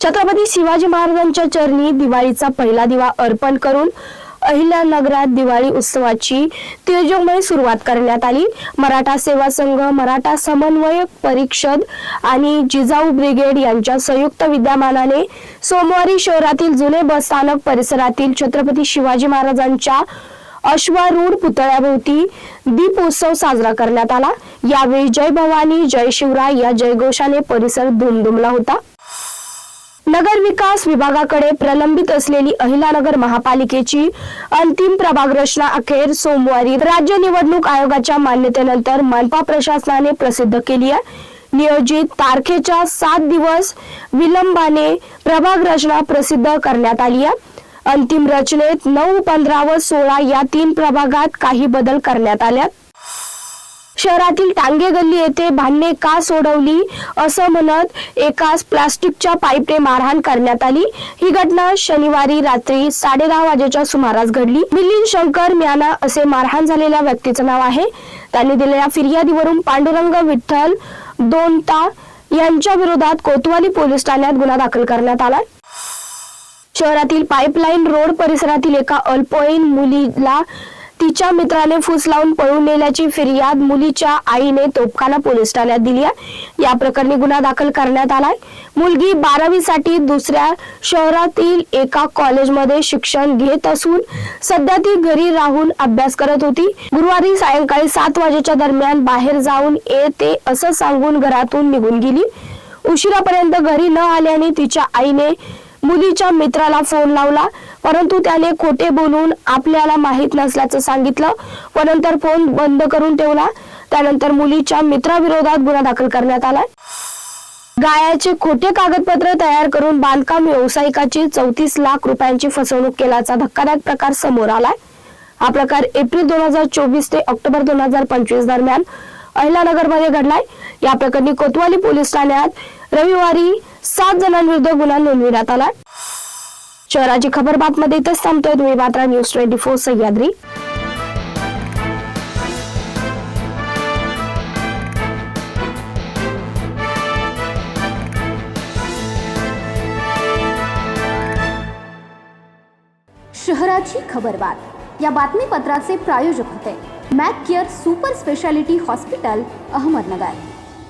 छत्रपती शिवाजी महाराजांच्या चरणी दिवाळीचा पहिला दिवा अर्पण करून अहिल्यानगरात दिवाळी उत्सवाची तेजोमय सुरुवात करण्यात आली. मराठा सेवा संघ मराठा समन्वयक परिषद आणि जिजाऊ ब्रिगेड यांच्या संयुक्त विद्यमानाने सोमवारी शहरातील जुने बस स्थानक परिसरातील छत्रपती शिवाजी महाराजांच्या अश्वारूढ पुतळ्याभोवती दीपोत्सव साजरा करण्यात आला. यावेळी जय भवानी जय शिवराय या जयघोषाने परिसर दुमदुमला होता. नगर विकास विभागाकडे प्रलंबित असलेली अहिलानगर महापालिकेची अंतिम प्रभाग रचना अखेर सोमवारी राज्य निवडणूक आयोगाच्या मान्यतेनंतर मनपा प्रशासनाने प्रसिद्ध केली आहे. नियोजित तारखेच्या सात दिवस विलंबाने प्रभाग रचना प्रसिद्ध करण्यात आली आहे. अंतिम रचनेत नऊ पंधरा व सोळा या तीन प्रभागात काही बदल करण्यात आल्यात शहरातील टांगे गल्ली येथे भांडणे का सोडवली असं म्हणत एकाच प्लास्टिकच्या पाईपने मारहाण करण्यात आली. ही घटना शनिवारी रात्री साडे दहा वाजेच्या सुमारास घडली. मिलिंद शंकर म्याना असे मारहाण झालेल्या व्यक्तीचं नाव आहे. त्यांनी दिलेल्या फिर्यादीवरून पांडुरंग विठ्ठल दोनता यांच्या विरोधात कोतवाली पोलीस ठाण्यात गुन्हा दाखल करण्यात आला. शहरातील पाईपलाईन रोड परिसरातील एका अल्पवयीन मुलीला तिच्या मित्राने फूस लावून पळून नेल्याची फिर्याद मुलीच्या आईने तोपखाना पोलीस ठाण्यात दिली आहे. या प्रकरणी गुन्हा दाखल करण्यात आलाय. मुलगी बारावीसाठी दुसऱ्या शहरातील एका कॉलेजमध्ये शिक्षण घेत असून सध्या ती घरी राहून अभ्यास करत होती. गुरुवारी सायंकाळी सात वाजेच्या दरम्यान बाहेर जाऊन येते असं सांगून घरातून निघून गेली. उशिरापर्यंत घरी न आल्याने तिच्या आईने मुलीच्या मित्राला फोन लावला. परंतु त्याने खोटे बोलून आपल्याला माहीत नसल्याचं सांगितलं. व नंतर फोन बंद करून ठेवला. त्यानंतर मुलीच्या मित्राविरोधात गुन्हा दाखल करण्यात आला. गायाचे खोटे कागदपत्र तयार करून बांधकाम व्यावसायिकाची चौतीस लाख रुपयांची फसवणूक केल्याचा धक्कादायक प्रकार समोर आलाय. हा प्रकार एप्रिल दोन हजार चोवीस ते ऑक्टोबर दोन हजार पंचवीस दरम्यान अहिलानगरमध्ये घडलाय. या प्रकरणी कोतवाली पोलीस ठाण्यात रविवारी सात जणांविरुद्ध गुन्हा नोंदविण्यात आला शहराची खबर बातमध्ये इथंच थांबतोय. तुम्ही बात्रा न्यूज ट्वेंटी फोर सह्याद्री. शहराची खबरबात या बातमीपत्राचे प्रायोजक होते Mac care super speciality hospital Ahmednagar.